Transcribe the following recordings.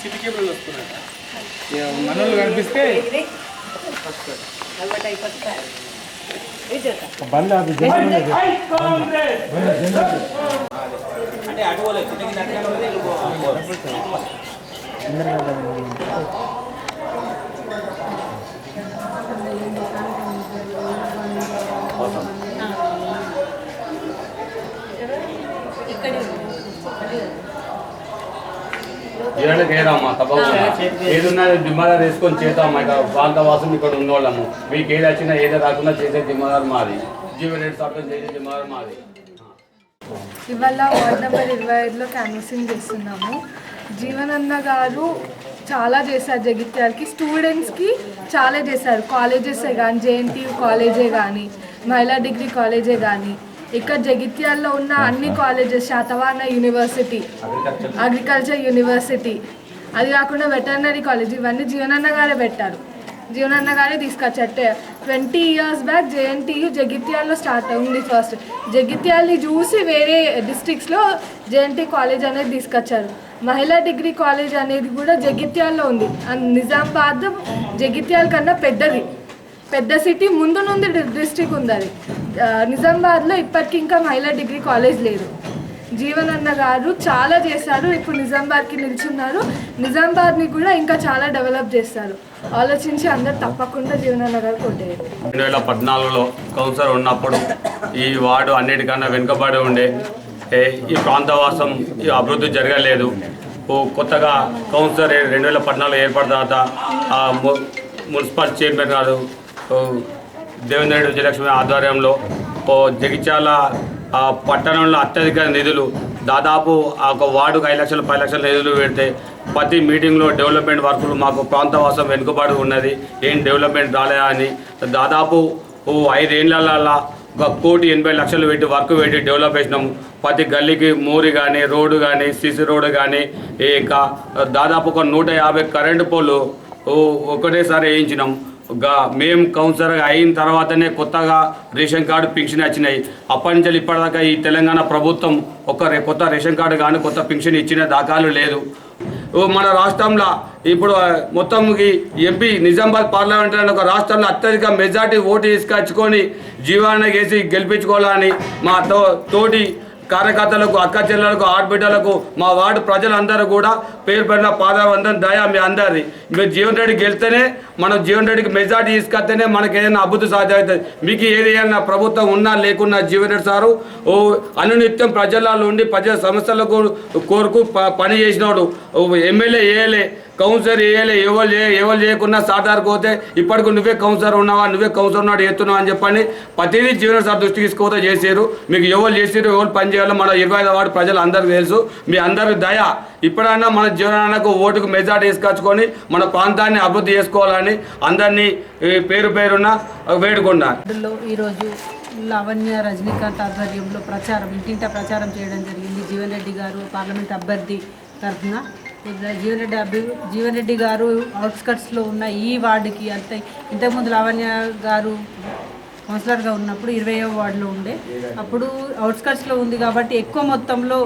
City cable వస్తున్నాయి. మనోళ్ళు కనిపిస్తే. బంద్ అంటే అటు పోలేదు కిందకి దగ్గర పోతే ఇటు పోవాలి. ఇక్కడే ఉంది. ఏళ్ళకి ఏదమ్మా తప్పకుండా. ఏదున్నా జిమ్మదారు వేసుకొని చేద్దాం ఇక ప్రాంతవాసం ఇక్కడ ఉన్నోళ్ళము. మీకు ఏది వచ్చినా ఏది రాకుండా చేసే జిమ్మదారు మాది. జీవన్ సొంతం చేసే జిమ్మదారు మాది. ఇవాళ వార్డ్ నెంబర్ ఇరవై ఐదులో క్యాన్వసింగ్ చేస్తున్నాము. జీవనన్న గారు చాలా చేశారు జగిత్యాలకి. స్టూడెంట్స్కి చాలా చేశారు. కాలేజెసే కానీ జేఎన్టీ కాలేజే కానీ మహిళా డిగ్రీ కాలేజే కానీ ఇక్కడ జగిత్యాల్లో ఉన్న అన్ని colleges Satavahana university agriculture university అది కాకుండా వెటర్నరీ కాలేజ్ ఇవన్నీ జీవనన్న గారే పెట్టారు. జీవనన్న గారే తీసుకొచ్చారు. ట్వంటీ ఇయర్స్ బ్యాక్ జేఎన్టీయు జగిత్యాల్లో స్టార్ట్ అయింది ఫస్ట్. జగిత్యాల్ని చూసి వేరే డిస్ట్రిక్ట్స్లో జేఎన్టీ కాలేజ్ అనేది తీసుకొచ్చారు. మహిళా డిగ్రీ కాలేజ్ అనేది కూడా జగిత్యాల్లో ఉంది. అండ్ నిజామాబాద్ జగిత్యాల కన్నా పెద్దది. పెద్ద సిటీ ముందు నుండి డిస్ట్రిక్ట్ ఉంది అది. నిజామాబాద్లో ఇప్పటికి ఇంకా మహిళా డిగ్రీ కాలేజ్ లేదు. జీవనన్న గారు చాలా చేశారు ఇప్పుడు నిజామాబాద్కి నిల్చున్నారు. నిజామాబాద్ని కూడా ఇంకా చాలా డెవలప్ చేస్తారు. ఆలోచించి అందరు తప్పకుండా జీవనన్న గారు కొట్టేయండి. రెండు వేల పద్నాలుగులో కౌన్సిలర్ ఉన్నప్పుడు ఈ వార్డు అన్నిటికన్నా వెనుకబడి ఉండే. ఈ ప్రాంతవాసం ఈ అభివృద్ధి జరగలేదు. ఓ కొత్తగా కౌన్సిలర్ రెండు వేల పద్నాలుగు ఏర్పడిన తర్వాత మున్సిపల్ చైర్మన్ గారు ఓ, దేవేంద్ర రెడ్డి విజయలక్ష్మి ఆధ్వర్యంలో జగిత్యాల పట్టణంలో అత్యధిక నిధులు దాదాపు ఆ ఒక వార్డుకు ఐదు లక్షలు పది లక్షల నిధులు పెడితే ప్రతి మీటింగ్లో డెవలప్మెంట్ వర్కులు మాకు ప్రాంతవాసం వెనుకబడి ఉన్నది. ఏం డెవలప్మెంట్ రాలేదా అని. దాదాపు ఐదేళ్ళలో ఒక కోటి ఎనభై లక్షలు పెట్టి వర్క్ పెట్టి డెవలప్ చేసినాము. ప్రతి గల్లీకి మోరి కానీ రోడ్డు కానీ సిసి రోడ్డు కానీ ఇంకా దాదాపు ఒక నూట యాభై కరెంటు పోలు ఒకటేసారి వేయించినాం మేము కౌన్సిలర్గా అయిన తర్వాతనే కొత్తగా రేషన్ కార్డు పింఛన్ వచ్చినాయి. అప్పటి నుంచి ఇప్పటిదాకా ఈ తెలంగాణ ప్రభుత్వం ఒక కొత్త రేషన్ కార్డు కానీ కొత్త పింఛన్ ఇచ్చిన దాఖలు లేదు. మన రాష్ట్రంలో ఇప్పుడు మొత్తంకి మొత్తం ఎంపీ నిజామాబాద్ పార్లమెంట్ అనే ఒక రాష్ట్రంలో అత్యధిక మెజార్టీ ఓటు తీసుకొచ్చుకొని జీవాన్ని వేసి గెలిపించుకోవాలని మా తో తోటి కార్యకర్తలకు అక్క చెల్లెలకు ఆడబిడ్డలకు మా వార్డు ప్రజలందరూ కూడా పేరు పడిన పాదవందం దయా మీ అందరిది. మీరు జీవన్ రెడ్డి గెలిస్తేనే మనం జీవన్ రెడ్డికి మెజార్టీ తీసుకొస్తేనే మనకి ఏదైనా అభివృద్ధి సాధ్యమవుతుంది. మీకు ఏది ఏదైనా ప్రభుత్వం ఉన్నా లేకున్నా జీవన్ రెడ్డి సారు ఓ అనునిత్యం ప్రజలలో ఉండి ప్రజల సమస్యలకు కోరుకు ప- పని చేసినాడు ఎమ్మెల్యే ఏఎల్ఏ కౌన్సిలర్ వేయలే ఎవరు ఎవరు చేయకుండా సాధారణ పోతే ఇప్పటికి నువ్వే కౌన్సిలర్ ఉన్నావా నువ్వే కౌన్సిలర్ ఉన్నాడు ఎత్తున్నావు అని చెప్పండి ప్రతిదీ జీవన సార్ దృష్టికి తీసుకోతే చేసారు మీకు ఎవరు చేసారు ఎవరు పని చేయాలో మన ఇరవై ఐదు వాడు ప్రజలు అందరికీ తెలుసు. మీ అందరి దయ ఇప్పుడైనా మన జీవనానికి ఓటుకు మెజార్టీ తీసుకొచ్చుకొని మన ప్రాంతాన్ని అభివృద్ధి చేసుకోవాలని అందరినీ పేరు పేరున వేడుకున్నా ఈరోజు లావణ్య రజనీకాంత్ ఆధ్వర్యంలో ప్రచారం ఇంటింటా ప్రచారం చేయడం జరిగింది. జీవన్ రెడ్డి గారు పార్లమెంట్ అభ్యర్థి తరఫున జీవన్ రెడ్డి అభి జీవన్ రెడ్డి గారు అవుట్స్కట్స్లో ఉన్న ఈ వార్డుకి అంతే ఇంతకుముందు లావణ్య గారు కౌన్సిలర్గా ఉన్నప్పుడు ఇరవయో వార్డులో ఉండే. అప్పుడు అవుట్స్కట్స్లో ఉంది కాబట్టి ఎక్కువ మొత్తంలో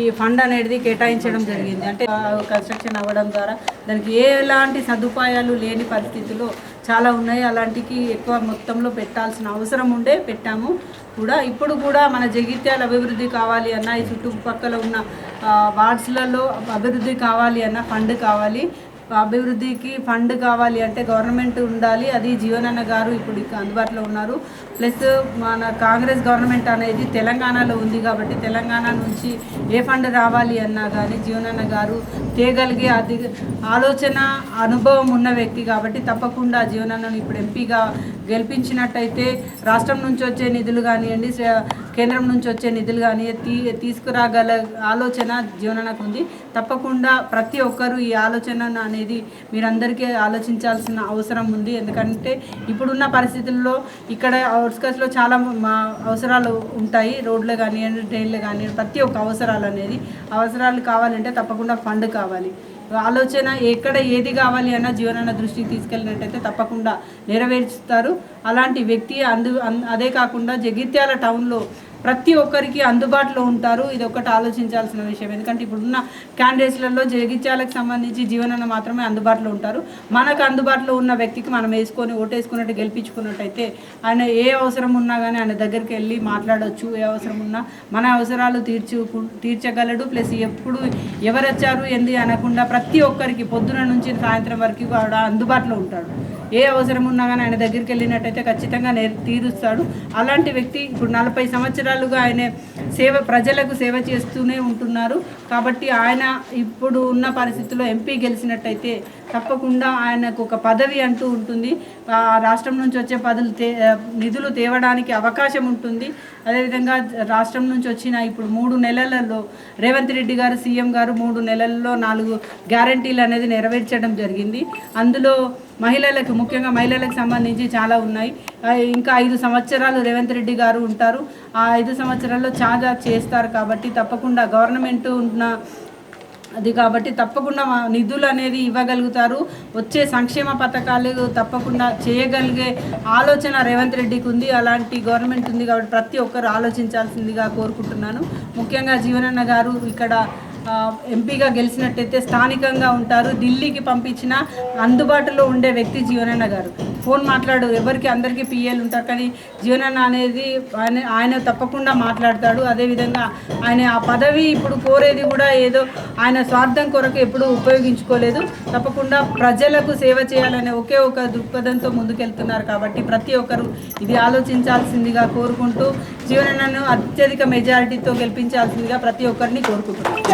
ఈ ఫండ్ అనేది కేటాయించడం జరిగింది. అంటే కన్స్ట్రక్షన్ అవ్వడం ద్వారా దానికి ఎలాంటి సదుపాయాలు లేని పరిస్థితిలో చాలా ఉన్నాయి. అలాంటికి ఎక్కువ మొత్తంలో పెట్టాల్సిన అవసరం ఉండే పెట్టాము. కూడా ఇప్పుడు కూడా మన జగిత్యాల అభివృద్ధి కావాలి అన్న ఈ చుట్టుపక్కల ఉన్న వార్డ్స్లలో అభివృద్ధి కావాలి అన్న ఫండ్ కావాలి. అభివృద్ధికి ఫండ్ కావాలి అంటే గవర్నమెంట్ ఉండాలి. అది జీవనన్న గారు ఇప్పుడు ఇక అందుబాటులో ఉన్నారు. ప్లస్ మన కాంగ్రెస్ గవర్నమెంట్ అనేది తెలంగాణలో ఉంది కాబట్టి తెలంగాణ నుంచి ఏ ఫండ్ రావాలి అన్నా కానీ జీవనన్న గారు తేగలిగే అది ఆలోచన అనుభవం ఉన్న వ్యక్తి కాబట్టి తప్పకుండా జీవనన్నను ఇప్పుడు ఎంపీగా గెలిపించినట్టయితే రాష్ట్రం నుంచి వచ్చే నిధులు కానివ్వండి కేంద్రం నుంచి వచ్చే నిధులు కానీ తీ తీసుకురాగల ఆలోచన జీవనకు ఉంది. తప్పకుండా ప్రతి ఒక్కరూ ఈ ఆలోచన అనేది మీరందరికీ ఆలోచించాల్సిన అవసరం ఉంది. ఎందుకంటే ఇప్పుడున్న పరిస్థితుల్లో ఇక్కడ అవుట్స్కట్స్లో చాలా మా అవసరాలు ఉంటాయి. రోడ్లు కానివ్వండి ట్రైన్లు కానివ్వండి ప్రతి ఒక్క అవసరాలు అనేది. అవసరాలు కావాలంటే తప్పకుండా ఫండ్ కావాలి. ఆలోచన ఎక్కడ ఏది కావాలి అన్న జీవనాన్న దృష్టికి తీసుకెళ్ళినట్టయితే తప్పకుండా నెరవేర్చుతారు అలాంటి వ్యక్తి అందు అదే కాకుండా జగిత్యాల టౌన్లో ప్రతి ఒక్కరికి అందుబాటులో ఉంటారు. ఇది ఒకటి ఆలోచించాల్సిన విషయం. ఎందుకంటే ఇప్పుడున్న క్యాండిడేట్స్లలో జగిత్యాలకు సంబంధించి జీవనన్న మాత్రమే అందుబాటులో ఉంటారు. మనకు అందుబాటులో ఉన్న వ్యక్తికి మనం వేసుకొని ఓటేసుకున్నట్టు గెలిపించుకున్నట్టయితే ఆయన ఏ అవసరం ఉన్నా కానీ ఆయన దగ్గరికి వెళ్ళి మాట్లాడవచ్చు ఏ అవసరం ఉన్నా మన అవసరాలు తీర్చు తీర్చగలడు. ప్లస్ ఎప్పుడు ఎవరు వచ్చారు ఏంది అనకుండా ప్రతి ఒక్కరికి పొద్దున నుంచి సాయంత్రం వరకు కూడా అందుబాటులో ఉంటాడు. ఏ అవసరం ఉన్నా కానీ ఆయన దగ్గరికి వెళ్ళినట్టయితే ఖచ్చితంగా నే తీరుస్తాడు. అలాంటి వ్యక్తి ఇప్పుడు నలభై సంవత్సరాలుగా ఆయన సేవ ప్రజలకు సేవ చేస్తూనే ఉంటున్నారు. కాబట్టి ఆయన ఇప్పుడు ఉన్న పరిస్థితుల్లో ఎంపీ గెలిచినట్టయితే తప్పకుండా ఆయనకు ఒక పదవి అంటూ ఉంటుంది. ఆ రాష్ట్రం నుంచి వచ్చే పదులు తే నిధులు తేవడానికి అవకాశం ఉంటుంది. అదేవిధంగా రాష్ట్రం నుంచి వచ్చిన ఇప్పుడు మూడు నెలలలో రేవంత్ రెడ్డి గారు సీఎం గారు మూడు నెలల్లో నాలుగు గ్యారంటీలు అనేది నెరవేర్చడం జరిగింది. అందులో మహిళలకు ముఖ్యంగా మహిళలకు సంబంధించి చాలా ఉన్నాయి. ఇంకా ఐదు సంవత్సరాలు రేవంత్ రెడ్డి గారు ఉంటారు. ఆ ఐదు సంవత్సరాల్లో చాలా చేస్తారు కాబట్టి తప్పకుండా గవర్నమెంట్ ఉన్న అది కాబట్టి తప్పకుండా నిధులు అనేది ఇవ్వగలుగుతారు. వచ్చే సంక్షేమ పథకాలు తప్పకుండా చేయగలిగే ఆలోచన రేవంత్ రెడ్డికి ఉంది. అలాంటి గవర్నమెంట్ ఉంది కాబట్టి ప్రతి ఒక్కరు ఆలోచించాల్సిందిగా కోరుకుంటున్నాను. ముఖ్యంగా జీవనన్న గారు ఇక్కడ ఎంపీగా గెలిచినట్టయితే స్థానికంగా ఉంటారు. ఢిల్లీకి పంపించిన అందుబాటులో ఉండే వ్యక్తి జీవనన్న గారు. ఫోన్ మాట్లాడు ఎవరికి అందరికీ పిఏలు ఉంటారు కానీ జీవనన్న అనేది ఆయన ఆయన తప్పకుండా మాట్లాడతాడు. అదేవిధంగా ఆయన ఆ పదవి ఇప్పుడు కోరేది కూడా ఏదో ఆయన స్వార్థం కొరకు ఎప్పుడు ఉపయోగించుకోలేదు. తప్పకుండా ప్రజలకు సేవ చేయాలనే ఒకే ఒక దృక్పథంతో ముందుకెళ్తున్నారు కాబట్టి ప్రతి ఒక్కరు ఇది ఆలోచించాల్సిందిగా కోరుకుంటూ జీవనన్నను అత్యధిక మెజారిటీతో గెలిపించాల్సిందిగా ప్రతి ఒక్కరిని కోరుకుంటున్నాను